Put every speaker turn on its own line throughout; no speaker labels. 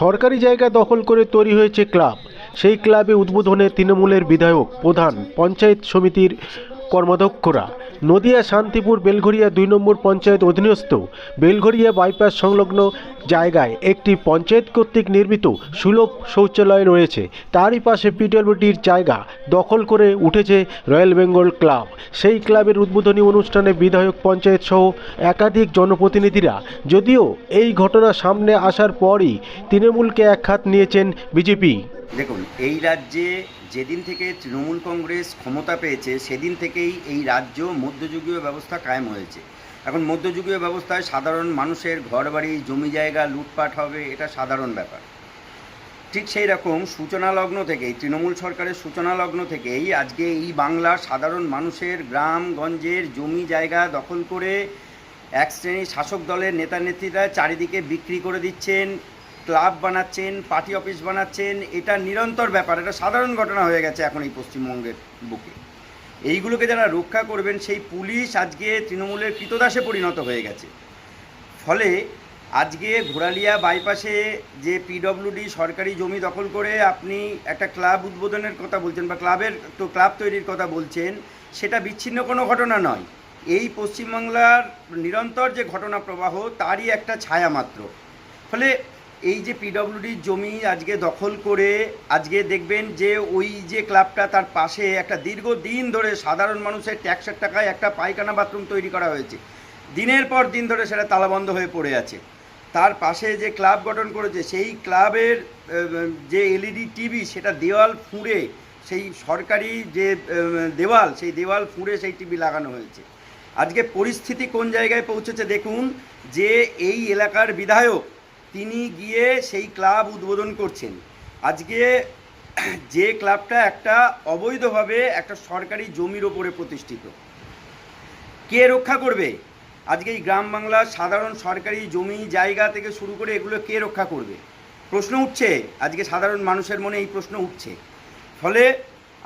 সরকারি জায়গা দখল করে তৈরি হয়েছে ক্লাব। সেই ক্লাবে উদ্বোধনে তৃণমূলের বিধায়ক, প্রধান, পঞ্চায়েত সমিতির কর্মাধ্যক্ষরা নদিয়া, শান্তিপুর বেলঘরিয়া দুই নম্বর পঞ্চায়েত অধীনস্থ। বেলঘরিয়া বাইপাস সংলগ্ন জায়গায় একটি পঞ্চায়েত কর্তৃক নির্মিত সুলভ শৌচালয় রয়েছে। তারই পাশে পিডব্লিউডির জায়গা দখল করে উঠেছে রয়্যাল বেঙ্গল ক্লাব। সেই ক্লাবের উদ্বোধনী অনুষ্ঠানে বিধায়ক পঞ্চায়েত সহ একাধিক জনপ্রতিনিধিরা, যদিও এই ঘটনা সামনে আসার পরই তৃণমূলকে একহাত নিয়েছেন বিজেপি।
দেখুন, এই রাজ্যে যেদিন থেকে তৃণমূল কংগ্রেস ক্ষমতা পেয়েছে, সেদিন থেকেই এই রাজ্য মধ্যযুগীয় ব্যবস্থা কায়েম হয়েছে। এখন মধ্যযুগীয় ব্যবস্থায় সাধারণ মানুষের ঘরবাড়ি, জমি জায়গা, লুটপাট হবে, এটা সাধারণ ব্যাপার। ঠিক সেই রকম সূচনা লগ্ন থেকেই, তৃণমূল সরকারের সূচনা লগ্ন থেকেই আজকে এই বাংলার সাধারণ মানুষের গ্রামগঞ্জের জমি জায়গা দখল করে এক শ্রেণির শাসক দলের নেতা নেত্রীরা চারিদিকে বিক্রি করে দিচ্ছেন। ক্লাব বানাচ্ছেন, পার্টি অফিস বানাচ্ছেন, এটা নিরন্তর ব্যাপার, এটা সাধারণ ঘটনা হয়ে গেছে এখন এই পশ্চিমবঙ্গের বুকে। এইগুলোকে যারা রক্ষা করবেন, সেই পুলিশ আজকে তৃণমূলের কৃতদাসে পরিণত হয়ে গেছে। ফলে আজকে ঘোড়ালিয়া বাইপাসে যে পিডব্লিউডি সরকারি জমি দখল করে আপনি একটা ক্লাব উদ্বোধনের কথা বলছেন বা ক্লাবের তো ক্লাব তৈরির কথা বলছেন, সেটা বিচ্ছিন্ন কোনো ঘটনা নয়। এই পশ্চিমবাংলার নিরন্তর যে ঘটনা প্রবাহ, তারই একটা ছায়া মাত্র। ফলে এই যে পিডব্লিউডির জমি আজকে দখল করে, আজকে দেখবেন যে ওই যে ক্লাবটা তার পাশে একটা দীর্ঘদিন ধরে সাধারণ মানুষের ট্যাক্সের টাকায় একটা পায়খানা বাথরুম তৈরি করা হয়েছে। দিনের পর দিন ধরে সেটা তালাবন্ধ হয়ে পড়ে আছে। তার পাশে যে ক্লাব গঠন করেছে, সেই ক্লাবের যে এলইডি টিভি সেটা দেওয়াল ফুঁড়ে, সেই সরকারি যে দেওয়াল, সেই দেওয়াল ফুঁড়ে সেই টিভি লাগানো হয়েছে। আজকে পরিস্থিতি কোন জায়গায় পৌঁছেছে দেখুন, যে এই এলাকার বিধায়ক তিনি গিয়ে সেই ক্লাব উদ্বোধন করছেন। আজকে যে ক্লাবটা একটা অবৈধভাবে একটা সরকারি জমির ওপরে প্রতিষ্ঠিত। কে রক্ষা করবে? আজকে এই গ্রাম বাংলার সাধারণ সরকারি জমি জায়গা থেকে শুরু করে এগুলো কে রক্ষা করবে? প্রশ্ন উঠছে, আজকে সাধারণ মানুষের মনে এই প্রশ্ন উঠছে। ফলে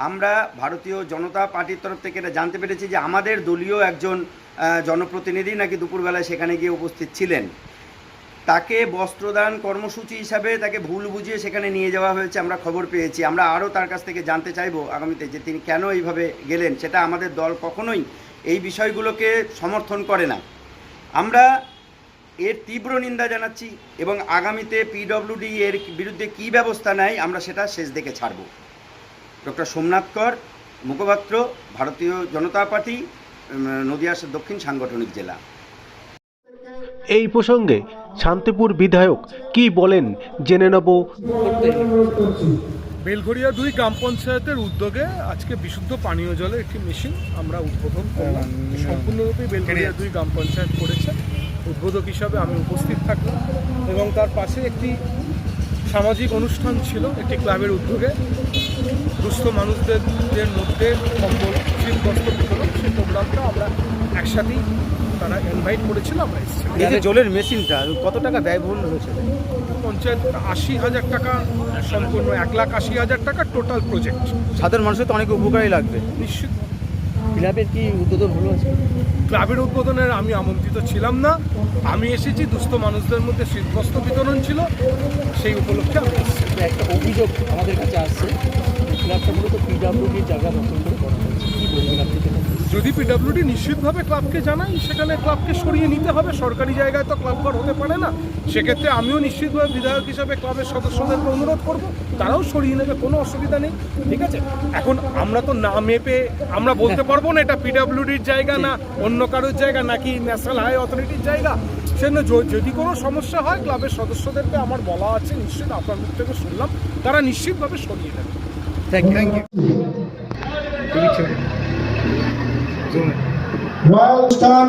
আমরা ভারতীয় জনতা পার্টির তরফ থেকে এটা জানতে পেরেছি যে আমাদের দলীয় একজন জনপ্রতিনিধি নাকি দুপুরবেলায় সেখানে গিয়ে উপস্থিত ছিলেন। তাকে বস্ত্রদান কর্মসূচি হিসাবে তাকে ভুল বুঝিয়ে সেখানে নিয়ে যাওয়া হয়েছে, আমরা খবর পেয়েছি। আমরা আরও তার কাছ থেকে জানতে চাইব আগামীতে যে তিনি কেন এইভাবে গেলেন, সেটা আমাদের দল কখনোই এই বিষয়গুলোকে সমর্থন করে না। আমরা এর তীব্র নিন্দা জানাচ্ছি এবং আগামীতে পিডব্লিউডি এর বিরুদ্ধে কী ব্যবস্থা নেয়, আমরা সেটা শেষ দেখে ছাড়ব। ডক্টর সোমনাথ কর, মুখপাত্র, ভারতীয় জনতা পার্টি নদিয়া দক্ষিণ সাংগঠনিক জেলা।
এই প্রসঙ্গে শান্তিপুর বিধায়ক কি বলেন জেনে নেব।
বেলঘরিয়া দুই গ্রাম পঞ্চায়েতের উদ্যোগে আজকে বিশুদ্ধ পানীয় জলের একটি মেশিন আমরা উদ্বোধন করলাম। সম্পূর্ণরূপে বেলঘরিয়া দুই গ্রাম পঞ্চায়েত করেছে। উদ্বোধক হিসাবে আমি উপস্থিত থাকলাম এবং তার পাশে একটি সামাজিক অনুষ্ঠান ছিল একটি ক্লাবের উদ্যোগে। দুস্থ মানুষদের মধ্যে কম্বল শীতবস্ত্র বিতরণ সেই প্রোগ্রামটা আমরা একসাথেই তারা ইনভাইট করেছিল আমরা এসেছি
এই যে জলের মেশিনটা কত টাকা ব্যয়বহুল হয়েছে?
পঞ্চায়েত আশি হাজার টাকা সম্পূর্ণ এক লাখ আশি হাজার টাকা টোটাল প্রজেক্ট
সাধারণ মানুষের তো অনেক উপকারী লাগবে।
নিশ্চিত
ক্লাবের কি উদ্বোধন হলো আছে
ক্লাবের উদ্বোধনের আমি আমন্ত্রিত ছিলাম না। আমি এসেছি দুস্থ মানুষদের মধ্যে শীতবস্ত্র বিতরণ ছিল সেই উপলক্ষে আমি
একটা অভিযোগ আমাদের কাছে আসছে ক্লাবটা মূলত পিডাব্লিউডির জায়গা দখল করে
যদি পিডব্লিউডি নিশ্চিতভাবে ক্লাবকে জানাই সেখানে ক্লাবকে সরিয়ে নিতে হবে। সরকারি জায়গায় তো ক্লাব ঘর হতে পারে না। সেক্ষেত্রে আমিও নিশ্চিতভাবে বিধায়ক হিসাবে ক্লাবের সদস্যদেরকে অনুরোধ করব তারাও সরিয়ে নেবে কোনো অসুবিধা নেই ঠিক আছে? এখন আমরা তো না মেপে আমরা বলতে পারব না এটা পিডব্লিউডির জায়গা না অন্য কারোর জায়গা নাকি ন্যাশনাল হাই অথরিটির জায়গা। সেজন্য যদি কোনো সমস্যা হয় ক্লাবের সদস্যদেরকে আমার বলা আছে নিশ্চিত আপনার মুখ থেকে শুনলাম তারা নিশ্চিতভাবে সরিয়ে নেবে।
Thank you thank you
royal অনুষ্ঠান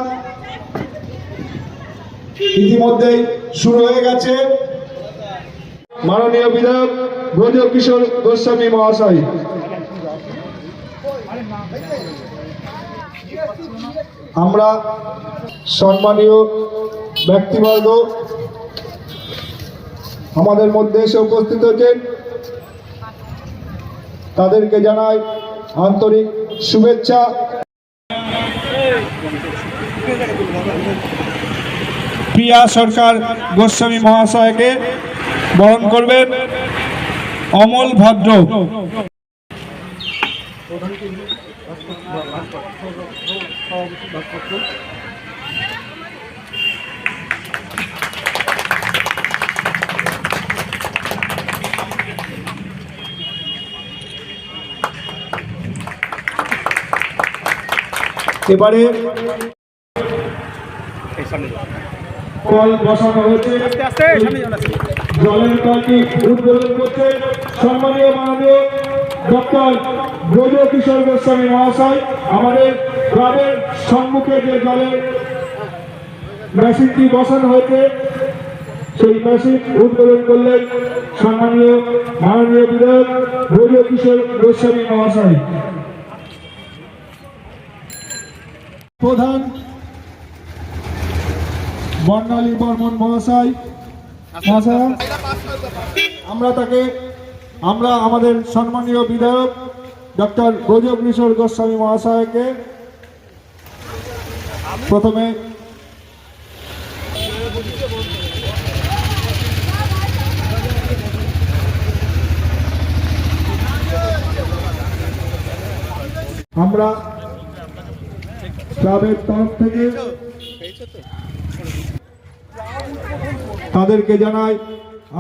ইতিমধ্যেই শুরু হয়ে গেছে। মাননীয় বিধায়ক ব্রজ কিশোর গোস্বামী মহাশয়। আমরা সম্মানীয় ব্যক্তিবর্গ আমাদের মধ্যে এসে উপস্থিত হয়েছেন। তাদেরকে জানাই আন্তরিক শুভেচ্ছা। প্রিয়া সরকার গোস্বামী মহাশয়কে বরণ করবেন অমল ভদ্র। এবারে কল বসানো হয়েছে। জলের কলটি উদ্বোধন করতে সম্মানীয় মাননীয় ডক্টর ব্রজ কিশোর গোস্বামী মহাশয়। আমাদের গ্রামের সম্মুখে যে জলের মেশিনটি বসানো হয়েছে সেই মেশিন উদ্বোধন করলেন সম্মানীয় মাননীয় বিধায়ক ব্রজ কিশোর গোস্বামী মহাশয়। প্রধান বর্ণালী বর্মন মহাশয় মহাশয়, আমরা তাকে, আমরা আমাদের সম্মানীয় বিধায়ক ডক্টর ব্রজকিশোর গোস্বামী মহাশয়কে প্রথমে আমরা ক্লাবের তরফ থেকে তাদেরকে জানাই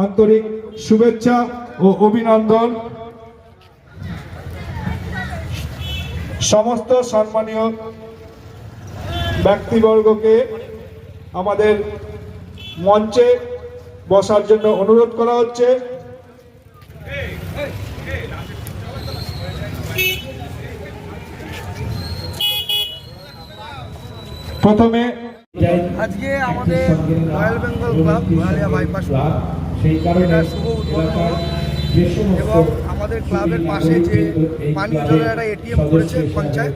আন্তরিক শুভেচ্ছা ও অভিনন্দন। সমস্ত সম্মানীয় ব্যক্তিবর্গকে আমাদের মঞ্চে বসার জন্য অনুরোধ করা হচ্ছে। প্রথমে
আজকে আমাদের royal Bengal club Goalia bypass
সেই কারণে
এটা শুভ উদ্বোধন। এবং আমাদের ক্লাবের পাশে যে পানীয় জলের একটা এটিএম করেছে পঞ্চায়েত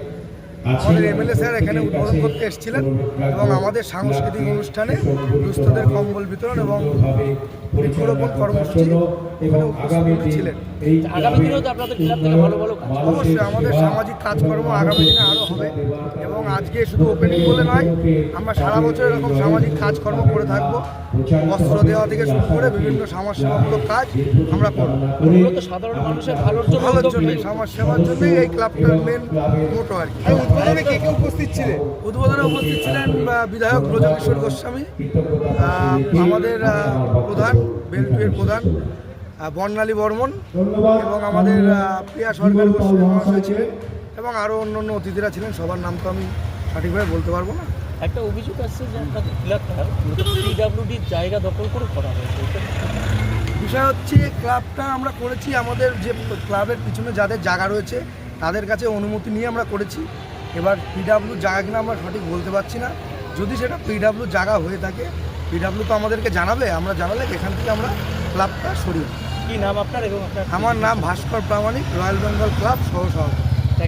আমাদের এমএলএ স্যার এখানে উদ্বোধন করতে এসেছিলেন এবং আমাদের সাংস্কৃতিক অনুষ্ঠানে দুস্থদের কম্বল বিতরণ এবং বৃক্ষরোপণ কর্মসূচি এখানে উপস্থিত ছিলেন।
আগামী দিনেও তো আপনাদের ক্লাব থেকে ভালো ভালো
অবশ্যই আমাদের সামাজিক কাজকর্ম আগামী দিনে আরও হবে। এবং আজকে শুধু ওপেনিং বলে নয় আমরা সারা বছর এরকম সামাজিক কাজকর্ম করে থাকব। বস্ত্র দেওয়া থেকে শুরু করে বিভিন্ন সমাজসেবামূলক কাজ আমরা করব।
সাধারণ মানুষের ভালোর জন্য
ভালোর জন্য
নিই।
জন্যই এই ক্লাবটার মেন মোটো আর কি। উদ্বোধনে কে কে উপস্থিত ছিলেন? উদ্বোধনে উপস্থিত ছিলেন বিধায়ক ব্রজকিশোর গোস্বামী আমাদের আমাদের আহ, প্রধান বর্ণালী বর্মন এবং আমাদের প্রিয়া সরকার মহাশয়। ছিলেন এবং আরও অন্য অন্য অতিথিরা ছিলেন সবার নাম তো আমি সঠিকভাবে বলতে পারব না।
একটা অভিযোগ আসছে যে আপনাদের ক্লাবটা পিডাব্লিউডির জায়গা দখল করে করা হয়েছে।
বিষয় হচ্ছে ক্লাবটা আমরা করেছি আমাদের যে ক্লাবের পিছনে যাদের জায়গা রয়েছে তাদের কাছে অনুমতি নিয়ে আমরা করেছি। এবার পিডাব্লিউ জায়গা কিনা আমরা সঠিক বলতে পারছি না। যদি সেটা পিডাব্লিউ জায়গা হয়ে থাকে পিডাব্লিউ তো আমাদেরকে জানাবে আমরা জানালে এখান থেকে আমরা ক্লাবটা সরিয়ে।
কি নাম আপনার এবং আপনার
আমার নাম ভাস্কর প্রামাণিক রয়্যাল বেঙ্গল ক্লাব সহ সভাপতি